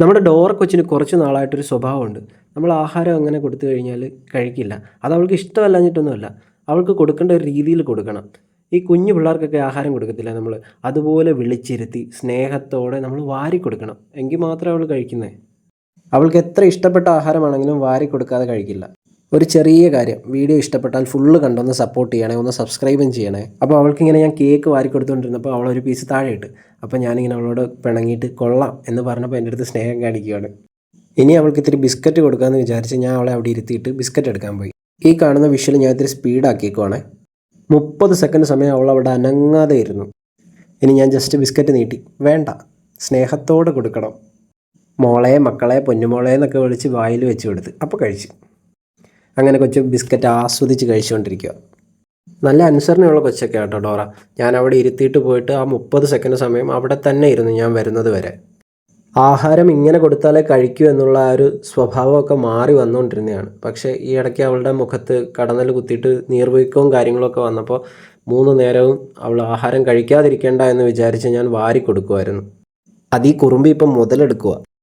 നമ്മുടെ ഡോറ കൊച്ചിന് കുറച്ച് നാളായിട്ടൊരു സ്വഭാവമുണ്ട്. നമ്മൾ ആഹാരം അങ്ങനെ കൊടുത്തു കഴിഞ്ഞാൽ കഴിക്കില്ല. അത് അവൾക്ക് ഇഷ്ടമല്ലാഞ്ഞിട്ടൊന്നുമല്ല. അവൾക്ക് കൊടുക്കേണ്ട ഒരു രീതിയിൽ കൊടുക്കണം. ഈ കുഞ്ഞു പിള്ളേർക്കൊക്കെ ആഹാരം കൊടുക്കത്തില്ല നമ്മൾ. അതുപോലെ വിളിച്ചിരുത്തി സ്നേഹത്തോടെ നമ്മൾ വാരി കൊടുക്കണം. എങ്കിൽ മാത്രമേ അവൾ കഴിക്കുന്നേ. അവൾക്ക് എത്ര ഇഷ്ടപ്പെട്ട ആഹാരമാണെങ്കിലും വാരി കൊടുക്കാതെ കഴിക്കില്ല. ഒരു ചെറിയ കാര്യം. വീഡിയോ ഇഷ്ടപ്പെട്ടാൽ ഫുള്ള് കണ്ടൊന്ന് സപ്പോർട്ട് ചെയ്യണേ ഒന്ന് സബ്സ്ക്രൈബും ചെയ്യണേ. അപ്പോൾ അവൾക്കിങ്ങനെ ഞാൻ കേക്ക് വാരി കൊടുത്തുകൊണ്ടിരുന്നപ്പോൾ ഒരു പീസ് താഴെ ഇട്ട് അപ്പോൾ ഞാനിങ്ങനെ അവളോട് പിണങ്ങിയിട്ട് കൊള്ളാം എന്ന് പറഞ്ഞപ്പോൾ എന്റെ അടുത്ത് സ്നേഹം കാണിക്കുകയാണ് ഇനി അവൾക്ക് ഇത്തിരി ബിസ്ക്കറ്റ് കൊടുക്കാമെന്ന് വിചാരിച്ച് ഞാൻ അവളെ അവിടെ ഇരുത്തിയിട്ട് ബിസ്ക്കറ്റ് എടുക്കാൻ പോയി. ഈ കാണുന്ന വിഷ്വൽ ഞാൻ ഇത്തിരി സ്പീഡാക്കിയേക്കുവാണേ മുപ്പത് സെക്കൻഡ് സമയം അവൾ അവിടെ അനങ്ങാതെ ഇരുന്നു. ഇനി ഞാൻ ജസ്റ്റ് ബിസ്ക്കറ്റ് നീട്ടി. വേണ്ട. സ്നേഹത്തോടെ കൊടുക്കണം. മോളെ മക്കളെ പൊന്നുമോളെ എന്നൊക്കെ വിളിച്ച് വായിൽ വെച്ച് കൊടുത്ത്. അപ്പോൾ കഴിച്ചു. അങ്ങനെ കൊച്ചു ബിസ്ക്കറ്റ് ആസ്വദിച്ച് കഴിച്ചുകൊണ്ടിരിക്കുക. നല്ല അനുസരണയുള്ള കൊച്ചൊക്കെ കേട്ടോ ഡോറ. ഞാൻ അവിടെ ഇരുത്തിയിട്ട് പോയിട്ട് ആ മുപ്പത് സെക്കൻഡ് സമയം അവിടെ തന്നെ ഇരുന്നു ഞാൻ വരുന്നത് വരെ. ആഹാരം ഇങ്ങനെ കൊടുത്താലേ കഴിക്കൂ എന്നുള്ള ആ ഒരു സ്വഭാവമൊക്കെ മാറി വന്നുകൊണ്ടിരുന്നതാണ്. പക്ഷേ ഈ ഇടയ്ക്ക് അവളുടെ മുഖത്ത് കടന്നൽ കുത്തിയിട്ട് നീർവീക്കവും കാര്യങ്ങളൊക്കെ വന്നപ്പോൾ മൂന്ന് നേരവും അവൾ ആഹാരം കഴിക്കാതിരിക്കേണ്ട എന്ന് വിചാരിച്ച് ഞാൻ വാരി കൊടുക്കുമായിരുന്നു. അത് ഈ കുറുമ്പി ഇപ്പം മുതലെടുക്കുക